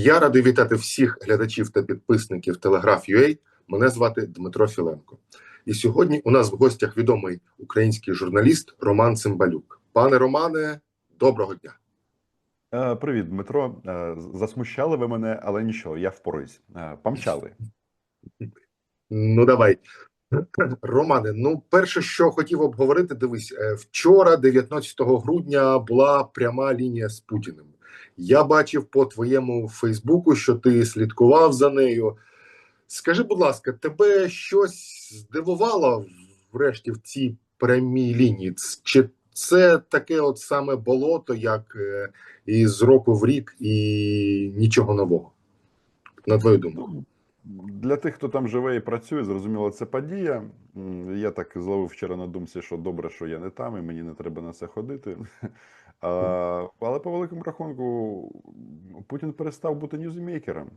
Я радий вітати всіх глядачів та підписників Телеграф.UA. Мене звати Дмитро Філенко. І сьогодні у нас в гостях відомий український журналіст Роман Цимбалюк. Пане Романе, доброго дня. Е, Привіт, Дмитро. Е, Засмущали ви мене, але нічого, я впоруюсь. Е, Помчали. Ну давай. Романе, ну перше, що хотів обговорити, дивись, вчора, 19 грудня, була пряма лінія з Путіним. Я бачив по твоєму Фейсбуку, що ти слідкував за нею. Скажи, будь ласка, тебе щось здивувало врешті в цій прямій лінії? Чи це таке от саме болото, як е, і з року в рік, і нічого нового? На твою думку? Ну, Для тих, хто там живе і працює, зрозуміло, це подія. Я так зловив вчора на думці, що добре, що я не там, і мені не треба на це ходити. А, Але по великому рахунку, Путін перестав бути ньюзмейкером,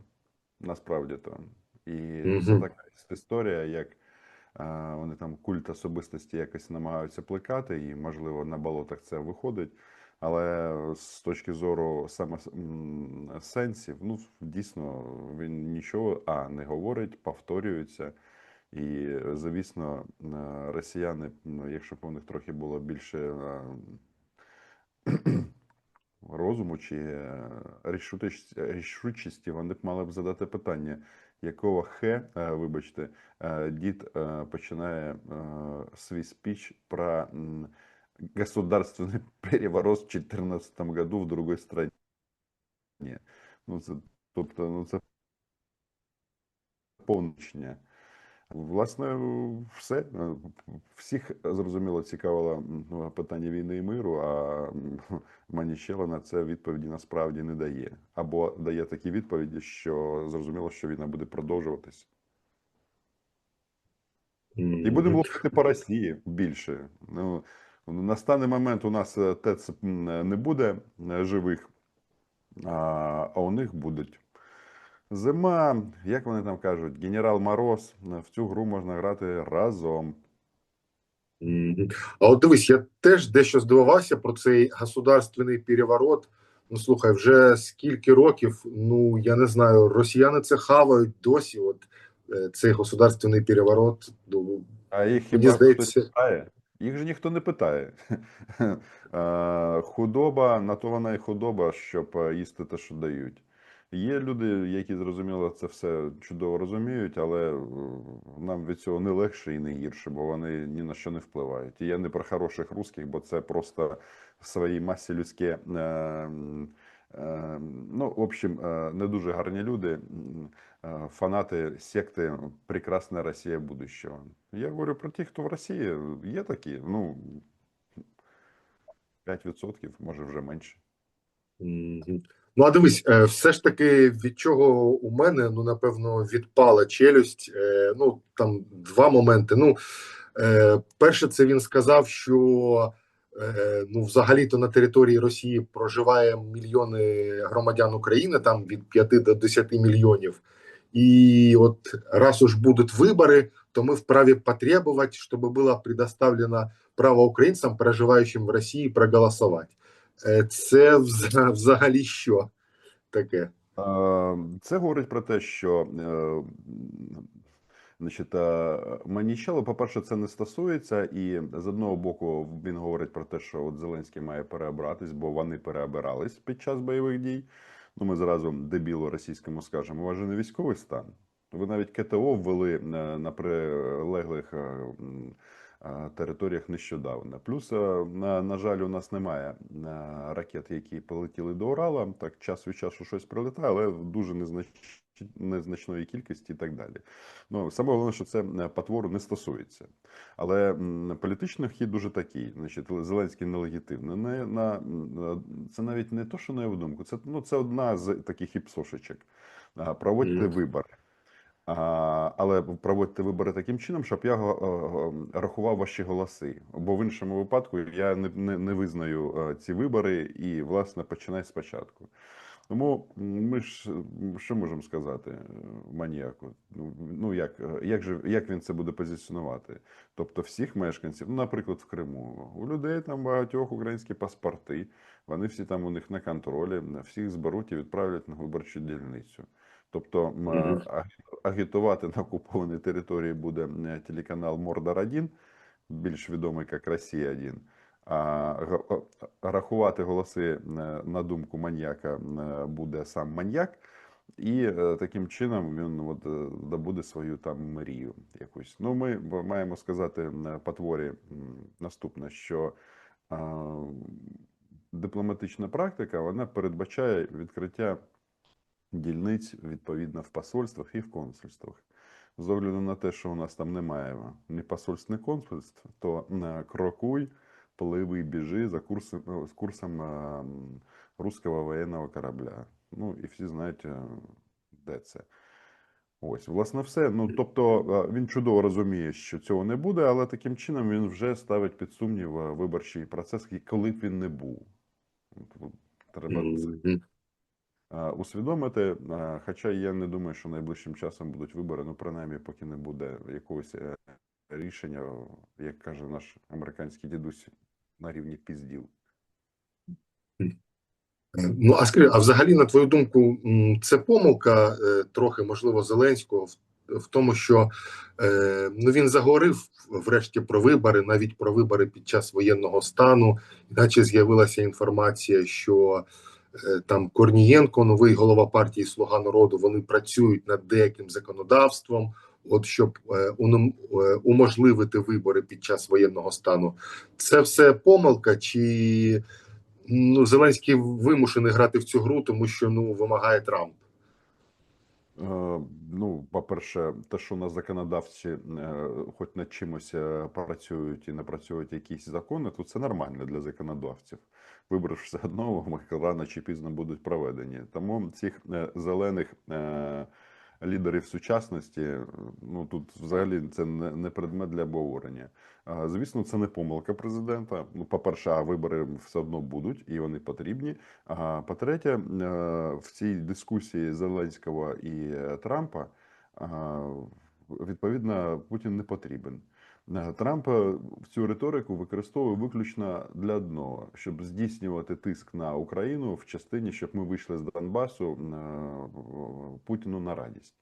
насправді то. І це така історія, як вони там культ особистості якось намагаються плекати, і, можливо, на болотах це виходить. Але з точки зору саме сенсів, ну дійсно він нічого а не говорить, повторюється. І, звісно, е, росіяни, ну, якщо б у них трохи було більше е, розуму чи е, рішучості, вони б мали б задати питання, якого хе, вибачте, е, дід е, починає свій спіч про м, государственный переворот в 2014 году в другой стране. Ну, це, тобто, ну, це повночення. Власне, все. Всіх зрозуміло цікавило питання війни і миру, а м, на це відповіді насправді не дає. Або дає такі відповіді, що зрозуміло, що війна буде продовжуватись. І будемо говорити по Росії більше. Ну, настане момент у нас е, ТЕЦ не буде е, живих, а у них будуть. Зима, як вони там кажуть, генерал Мороз. В цю гру можна грати разом. А от дивись, я теж дещо здивувався про цей государственний переворот. Ну слухай, вже скільки років, ну я не знаю, росіяни це хавають досі. От е, цей государственний переворот. Ну, А їх хіба здається- хтось питає? Їх же ніхто не питає. Е, Худоба, на то вона і худоба, щоб е, їсти те, що дають. Є люди, які зрозуміло це все чудово розуміють, але е, нам від цього не легше і не гірше, бо вони ні на що не впливають. І я не про хороших русських, бо це просто в своїй масі людське. е, е, Ну, в общем, не дуже гарні люди, фанати секти Прекрасна Росія будущого. Я говорю про тих, хто в Росії є такі, ну 5%, може вже менше. Ну, а дивись, е, все ж таки, від чого у мене, ну, напевно, відпала челюсть. Е, Ну, там два моменти. Ну, е, перше, це він сказав, що ну, взагалі-то на території Росії проживає мільйони громадян України, там від 5 до 10 мільйонів. І от раз уж будуть вибори, то ми вправі потребовать, щоб було предоставлено право українцям, проживаючим в Росії, проголосувати. Е, Це взагалі що таке? Е, Це говорить про те, що е, значить, е, Манічело, по-перше, це не стосується, і з одного боку він говорить про те, що от Зеленський має переобратись, бо вони переобирались під час бойових дій. Ну, ми зразу дебілу російському скажемо, у вас же не військовий стан. Ви навіть КТО ввели на, на прилеглих е, е, територіях нещодавно. Плюс, е, на, на жаль, у нас немає е, ракет, які полетіли до Урала. Так час від часу щось прилетає, але в дуже незнач... незначної кількості і так далі. Ну, саме головне, що це е, потвору не стосується. Але політичний хід дуже такий. Значить, Зеленський нелегітимний. Не, на, це навіть не то, що на його думку, це, ну, це одна з таких іпсошечок. Проводьте вибори. Але проводьте вибори таким чином, щоб я е, рахував ваші голоси. Бо в іншому випадку я не, не, не визнаю е, ці вибори і, власне, починай спочатку. Тому ми ж що можемо сказати е, маніяку? Ну, Ну як, е, як же як він це буде позиціонувати? Тобто, всіх мешканців, ну, наприклад, в Криму, у людей там багатьох українські паспорти, вони всі там у них на контролі, всіх зберуть і відправлять на виборчу дільницю. Тобто м, агітувати на окупованій території буде е, телеканал Мордор 1 більш відомий як Росія 1 а рахувати голоси е, на думку маньяка е, буде сам маньяк, і е, таким чином він от, е, добуде свою там мрію якусь. Ну, ми маємо сказати е, потворі наступне, що дипломатична практика вона передбачає відкриття дільниць відповідно в посольствах і в консульствах. З огляду на те, що у нас там немає ні посольств, ні консульств, то е, крокуй, пливи, біжи за курсом, е, з курсом е, руського воєнного корабля. Ну і всі знають, де це. Ось, власне, все. Ну тобто він чудово розуміє, що цього не буде, але таким чином він вже ставить під сумнів виборчий процес, коли б він не був. Треба це Мгм. е, усвідомити. Е, Хоча я не думаю, що найближчим часом будуть вибори, ну принаймні, поки не буде якогось е, рішення, як каже наш американський дідусь, на рівні пізділ. Е, Ну, а скажи, а взагалі, на твою думку, це помилка е, трохи, можливо, Зеленського в, тому, що е, ну, він заговорив врешті про вибори, навіть про вибори під час воєнного стану, іначе з'явилася інформація, що е, там Корнієнко, новий голова партії Слуга народу, вони працюють над деяким законодавством, от щоб е, е, уможливити вибори під час воєнного стану. Це все помилка, чи ну, Зеленський вимушений грати в цю гру, тому що ну вимагає Трамп. Е, Ну, по-перше, те, що у нас законодавці е, хоч над чимось е, працюють і напрацьовують якісь закони, то це нормально для законодавців. Вибори все одно рано чи пізно будуть проведені. Тому цих е, зелених лідерів сучасності, ну тут взагалі це не предмет для обговорення. Звісно, це не помилка президента. Ну, по-перше, вибори все одно будуть і вони потрібні. А по-третє, в цій дискусії Зеленського і Трампа відповідно Путін не потрібен. Е, Трамп е, цю риторику використовує виключно для одного, щоб здійснювати тиск на Україну в частині, щоб ми вийшли з Донбасу е, Путіну на радість.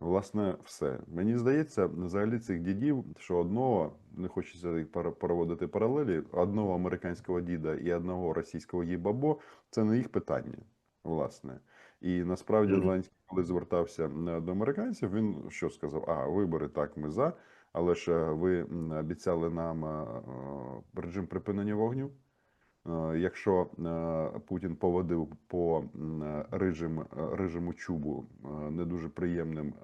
Власне, все. Мені здається, взагалі цих дідів, що одного, не хочеться проводити паралелі, одного американського діда і одного російського їбабо це не їх питання, власне. І насправді. Зеленський, коли звертався до американців, він що сказав? А, вибори так, ми за, але ж е, ви обіцяли нам е, е, режим припинення вогню. Якщо Путін поводив по рижим, рижому чубу не дуже приємним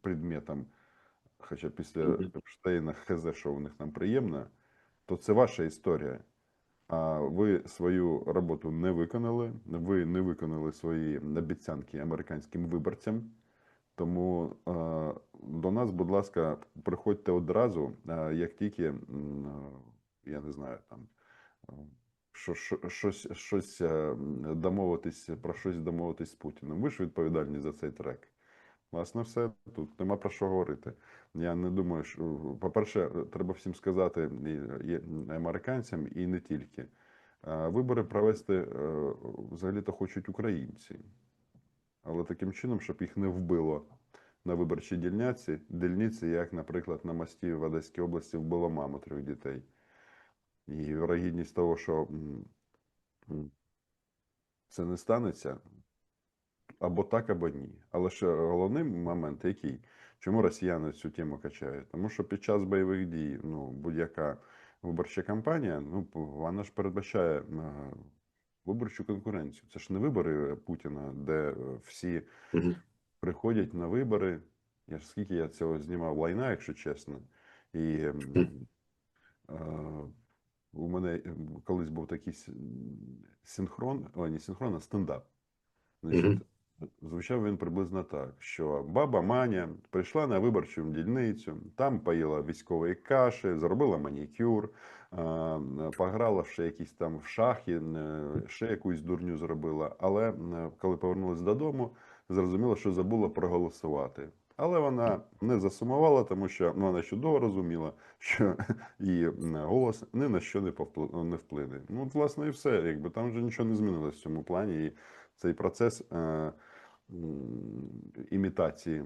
предметом, хоча після Мгм. Епштейна хз, що у них там приємне, то це ваша історія. Ви свою роботу не виконали, ви не виконали свої обіцянки американським виборцям. Тому е, до нас, будь ласка, приходьте одразу, е, як тільки, я не знаю, там що, що, щось, щось е, домовитись, про щось домовитись з Путіним. Ви ж відповідальні за цей трек. Власне, все тут нема про що говорити. Я не думаю, що по-перше, треба всім сказати і, американцям, і не тільки. Вибори провести е, взагалі-то хочуть українці, але таким чином, щоб їх не вбило на виборчій дільниці, дільниці, як, наприклад, на мості в Одеській області вбило маму трьох дітей. І вірогідність того, що це не станеться, або так, або ні. Але ж головний момент який? Чому росіяни цю тему качають? Тому що під час бойових дій ну, будь-яка виборча кампанія, ну, вона ж передбачає е, виборчу конкуренцію. Це ж не вибори Путіна, де е, всі Мгм. приходять на вибори. Я ж скільки я цього знімав лайна, якщо чесно. І е, у мене колись був такий синхрон, о, не синхрон, а стендап. Значить. Звучав він приблизно так, що баба Маня прийшла на виборчу дільницю, там поїла військової каші, зробила манікюр, пограла ще якісь там в шахи, ще якусь дурню зробила. Але коли повернулася додому, зрозуміла, що забула проголосувати. Але вона не засумувала, тому що ну, вона чудово розуміла, що її голос ні на що не вплине. Ну, власне, і все. Якби там вже нічого не змінилось в цьому плані. І цей процес е, імітації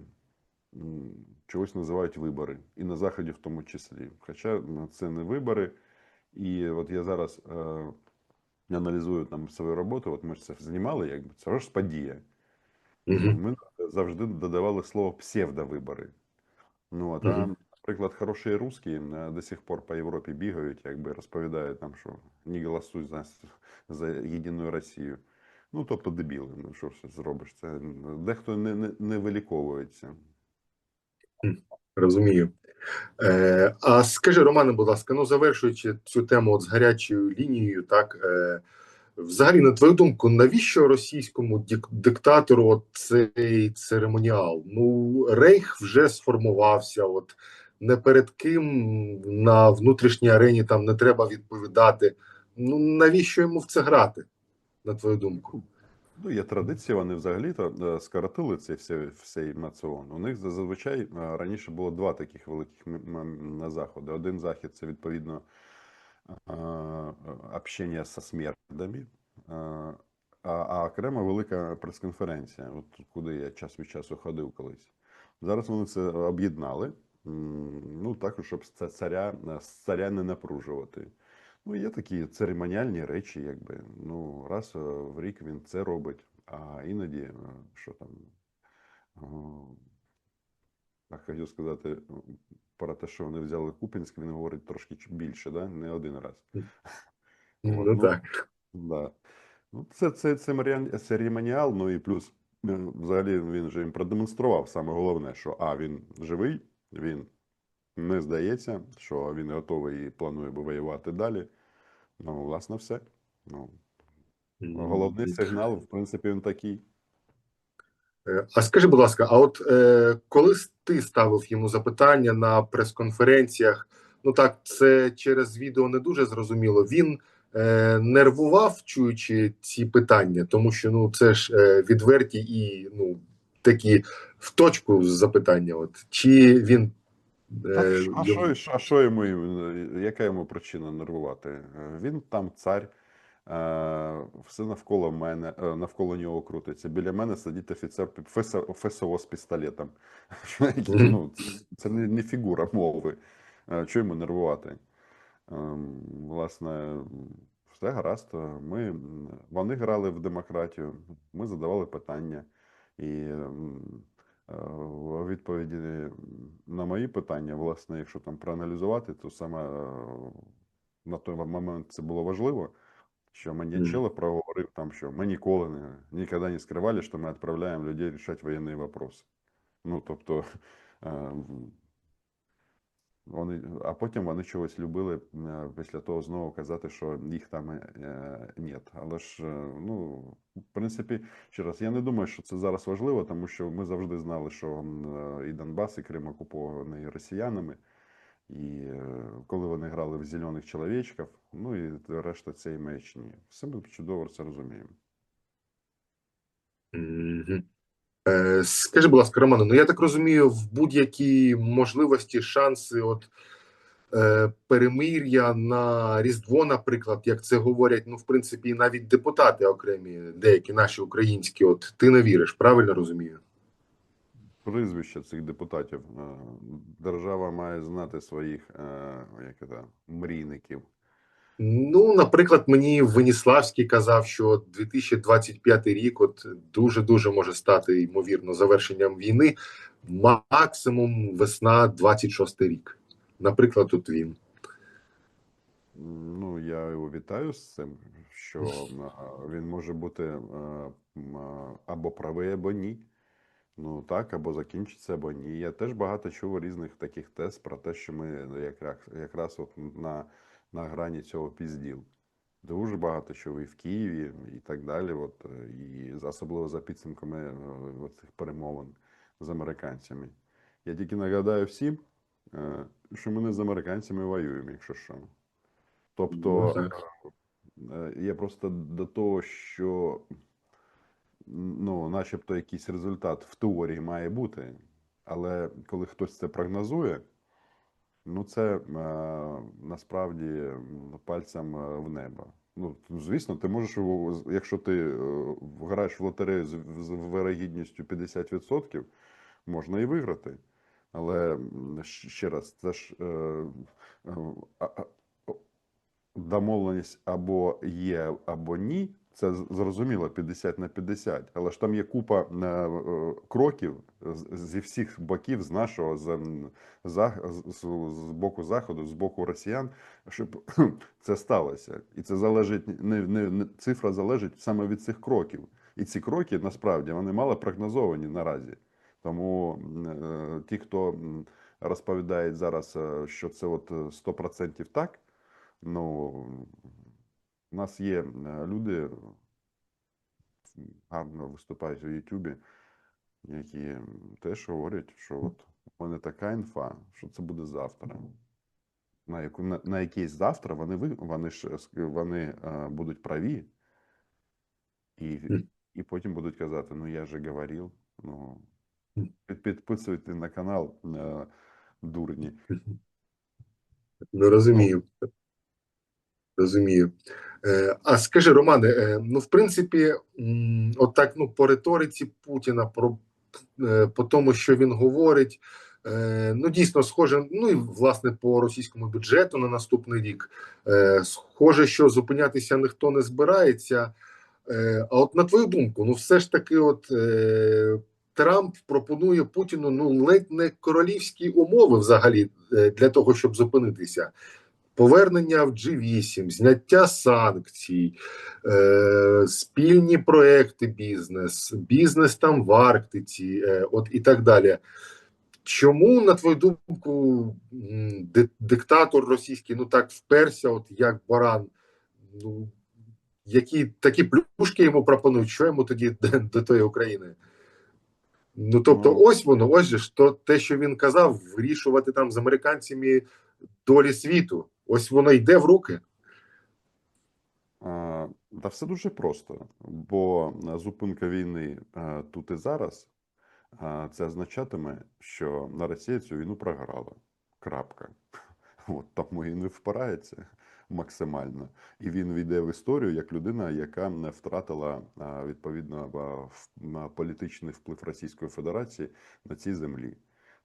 чогось називають вибори, і на заході в тому числі. Хоча це не вибори. І от я зараз е, аналізую там свою роботу. От ми ж це знімали, якби це ж подія. Мгм. Ми завжди додавали слово псевдовибори. Ну, а, Мгм. наприклад, хороші русські до сих пор по Європі бігають, якби розповідають там, що не голосуй за, за єдину Росію. Ну, тобто дебіли, ну що ж зробиш? Це дехто не, не, не виліковується. Розумію. Е, а скажи, Романе, будь ласка, ну завершуючи цю тему от з гарячою лінією, так е, взагалі, на твою думку, навіщо російському диктатору цей церемоніал? Ну, рейх вже сформувався. От не перед ким на внутрішній арені там не треба відповідати. Ну навіщо йому в це грати? На твою думку? Ну, є традиція, вони взагалі-то е, скоротили цей всей, всей маціон. У них зазвичай е, раніше було два таких великих заходи. Один захід це відповідно е, общення зі смертними, е, а, а окремо велика прес-конференція, от куди я час від часу ходив колись. Зараз вони це об'єднали. Ну, також, щоб царя, царя не напружувати. Ну, є такі церемоніальні речі, якби. Ну, раз е, в рік він це робить, а іноді, е, що там, о, так хотів сказати, про те, що вони взяли Купінськ, він говорить трошки більше, да? не один раз. Ну ну, так. Да. Ну, це, це, це церемоніал, ну і плюс, е, взагалі, він же їм продемонстрував саме головне, що А, він живий, він не здається, що він готовий і планує би воювати далі. Ну, власне, все. Ну, головний сигнал, в принципі, він такий. Е, А скажи, будь ласка, а от е, коли ти ставив йому запитання на прес-конференціях, ну так, це через відео не дуже зрозуміло. Він е, нервував, чуючи ці питання, тому що ну це ж е, відверті і ну такі в точку запитання. От чи він Та е, а, що, а що йому, е, яка йому причина нервувати? Е, Він там цар, все навколо мене, навколо нього крутиться. Біля мене сидить офіцер ФСО, з пістолетом. Ну, це, не, фігура мови. Чого йому нервувати? Власне, все гаразд. Ми, вони грали в демократію, ми задавали питання. І відповіді на мої питання, власне, якщо там проаналізувати, то саме е, на той момент це було важливо, що мені Маньячелло проговорив там, що ми ніколи не, ніколи не скривали, що ми відправляємо людей рішати воєнні вопроси. Ну, тобто, е, вони, а потім вони чогось любили е, після того знову казати, що їх там е, нет. Але ж, е, ну, в принципі, ще раз, я не думаю, що це зараз важливо, тому що ми завжди знали, що і Донбас, і Крим окупований росіянами. І коли вони грали в зелених чоловічків, ну і решта цієї маячні. Все ми чудово це розуміємо. Е, Скажи, будь ласка, Романе, ну я так розумію, в будь-які можливості, шанси, от е, перемир'я на Різдво, наприклад, як це говорять, ну, в принципі, навіть депутати окремі, деякі наші українські, от ти не віриш, правильно розумію? Прізвища цих депутатів. Е, Держава має знати своїх е, як це, мрійників. Ну, наприклад, мені Веніславський казав, що 2025 рік от дуже дуже може стати ймовірно завершенням війни, максимум весна 26 рік. Наприклад, от він. Ну, я його вітаю з цим, що він може бути або правий, або ні. Ну так, або закінчиться, або ні. Я теж багато чув різних таких тез про те, що ми якраз, якраз от на, на грані цього пізділ. Дуже багато чув і в Києві, і так далі. От, е, і особливо за підсумками е, цих перемовин з американцями. Я тільки нагадаю всім, е, що ми не з американцями воюємо, якщо що. Тобто, Ну, я просто до того, що ну, начебто якийсь результат в теорії має бути, але коли хтось це прогнозує, ну це е, насправді пальцем е, в небо. Ну, звісно, ти можеш, якщо ти е, граєш в лотерею з, вирогідністю 50%, можна і виграти. Але ще раз, це ж е, е, домовленість або є, або ні. Це зрозуміло 50 на 50, але ж там є купа е, е, кроків зі всіх боків, з нашого, з, з, боку заходу, з боку росіян, щоб це сталося. І це залежить не, не, цифра залежить саме від цих кроків. І ці кроки насправді вони мало прогнозовані наразі. Тому е, ті, хто м, розповідають зараз, що це от е, 100% так, ну у нас є е, люди, гарно виступають у Ютубі, які теж говорять, що от у мене така інфа, що це буде завтра. На, яку, на, на якийсь завтра вони, вони, ж, вони е, будуть праві, і, і потім будуть казати: ну я же говорив. Ну, підписуйте на канал е, дурні. Ну, розумію. Розумію. Е, а скажи, Романе, е, ну, в принципі, м, от ну, по риториці Путіна, про, е, по тому, що він говорить, ну, дійсно схоже, ну і власне по російському бюджету на наступний рік. Схоже, що зупинятися ніхто не збирається. А от на твою думку, ну, все ж таки, от Трамп пропонує Путіну ну, ледь не королівські умови взагалі для того, щоб зупинитися повернення в G8, зняття санкцій, е, спільні проекти бізнес, бізнес там в Арктиці, е, от і так далі. Чому, на твою думку, диктатор російський ну так вперся, от як баран? Ну, які такі плюшки йому пропонують, що йому тоді до, до тої України? Ну тобто, Ну. ось воно, ось же то те, що він казав, вирішувати там з американцями долі світу. Ось воно йде в руки. Та все дуже просто, бо зупинка війни тут і зараз це означатиме, що на Росія цю війну програла. Крапка. От тому і впирається максимально, і він війде в історію як людина, яка не втратила відповідно політичний вплив Російської Федерації на цій землі.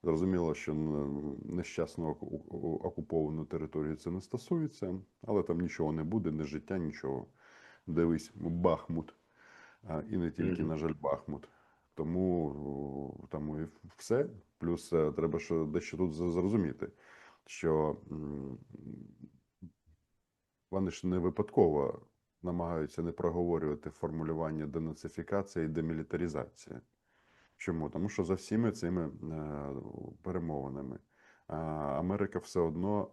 Зрозуміло, що нещасно оку- оку- окуповану територію це не стосується, але там нічого не буде, не життя, нічого. Дивись, Бахмут, і не тільки, на жаль, Бахмут. Тому, тому і все. Плюс е, треба ще дещо тут зрозуміти, що вони ж не випадково намагаються не проговорювати формулювання денацифікація і демілітаризація. Чому? Тому що за всіми цими е, перемовинами Америка все одно,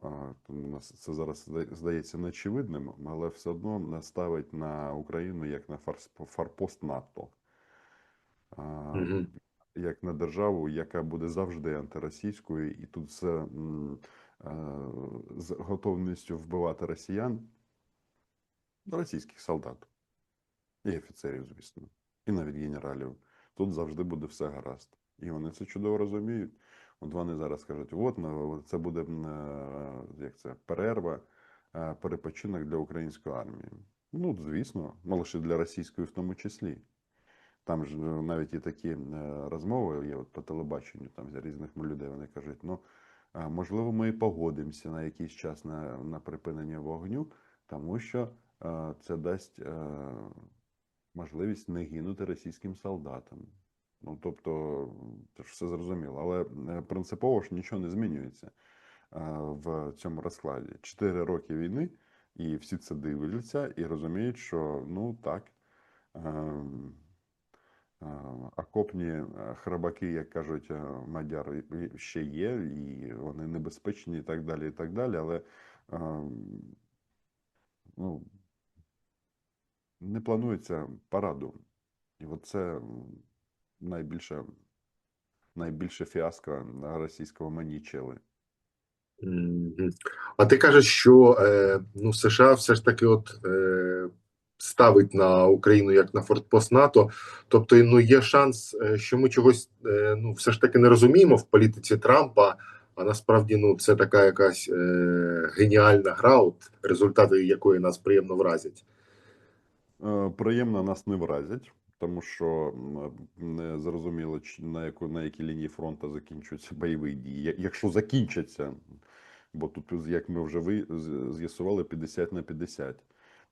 це зараз здається неочевидним, але все одно ставить на Україну як на форпост НАТО, як на державу, яка буде завжди антиросійською, і тут з, е, з готовністю вбивати росіян, російських солдат і офіцерів, звісно, і навіть генералів. Тут завжди буде все гаразд. І вони це чудово розуміють. От вони зараз кажуть: от ну, це буде е, як це, перерва, е, перепочинок для української армії. Ну, звісно, але лише для російської в тому числі. Там ж е, навіть і такі розмови є от по телебаченню, там з різних людей. Вони кажуть: ну можливо, ми і погодимося на якийсь час на, на припинення вогню, тому що це дасть можливість не гинути російським солдатам. Ну тобто, це ж все зрозуміло, але е, принципово ж нічого не змінюється е, в цьому розкладі. Чотири роки війни, і всі це дивляться і розуміють, що ну так. е, Окопні храбаки, як кажуть мадяри, ще є, і вони небезпечні, і так далі, і так далі. Але ем, ну, не планується параду І от це найбільше, найбільше фіаско на російського манічели. Мгм. А ти кажеш, що е, ну, США все ж таки от, е, ставить на Україну як на фортпост НАТО. Тобто, ну, є шанс, е, що ми чогось ну, все ж таки не розуміємо в політиці Трампа, а насправді ну, це така якась е, геніальна гра, от, результати якої нас приємно вразять. Е, Приємно нас не вразять, тому що не зрозуміло, на яку на якій лінії фронту закінчуються бойові дії. Якщо закінчаться, бо тут, як ми вже ви з'ясували, 50 на 50.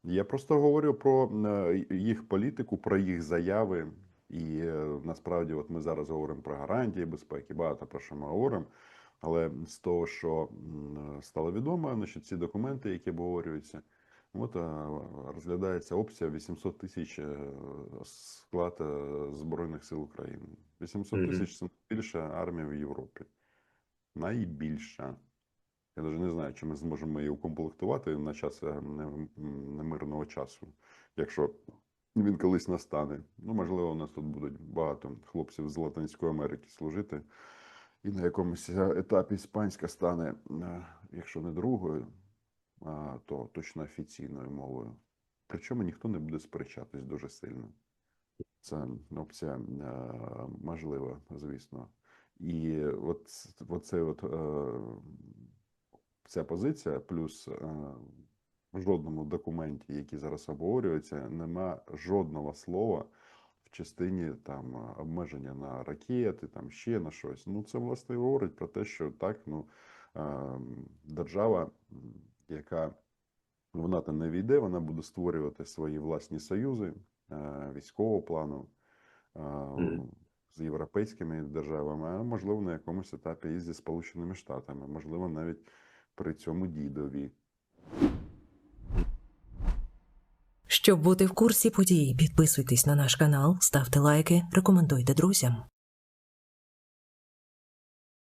Я просто говорю про е, їх політику, про їх заяви. І е, насправді, от ми зараз говоримо про гарантії безпеки, багато про що ми говоримо. Але з того, що стало відомо, значить, ці документи, які обговорюються, От розглядається опція 800 тисяч е, склад Збройних сил України. 800 Мгм. тисяч це найбільша армія в Європі. Найбільша. Я навіть не знаю, чи ми зможемо її укомплектувати на час е, немирного часу, якщо він колись настане. Ну, можливо, у нас тут будуть багато хлопців з Латинської Америки служити. І на якомусь е, етапі іспанська стане, е, якщо не другою, то точно офіційною мовою. Причому ніхто не буде сперечатись дуже сильно. Це опція е, можлива, звісно. І от, от це от, е, ця позиція, плюс е, в жодному документі, який зараз обговорюється, нема жодного слова в частині там обмеження на ракети, там ще на щось. Ну, це власне говорить про те, що так, ну е, держава, яка в НАТО не війде, вона буде створювати свої власні союзи е, військового плану е, з європейськими державами, а можливо на якомусь етапі і зі Сполученими Штатами, можливо, навіть при цьому дідові. Щоб бути в курсі подій, підписуйтесь на наш канал, ставте лайки, рекомендуйте друзям.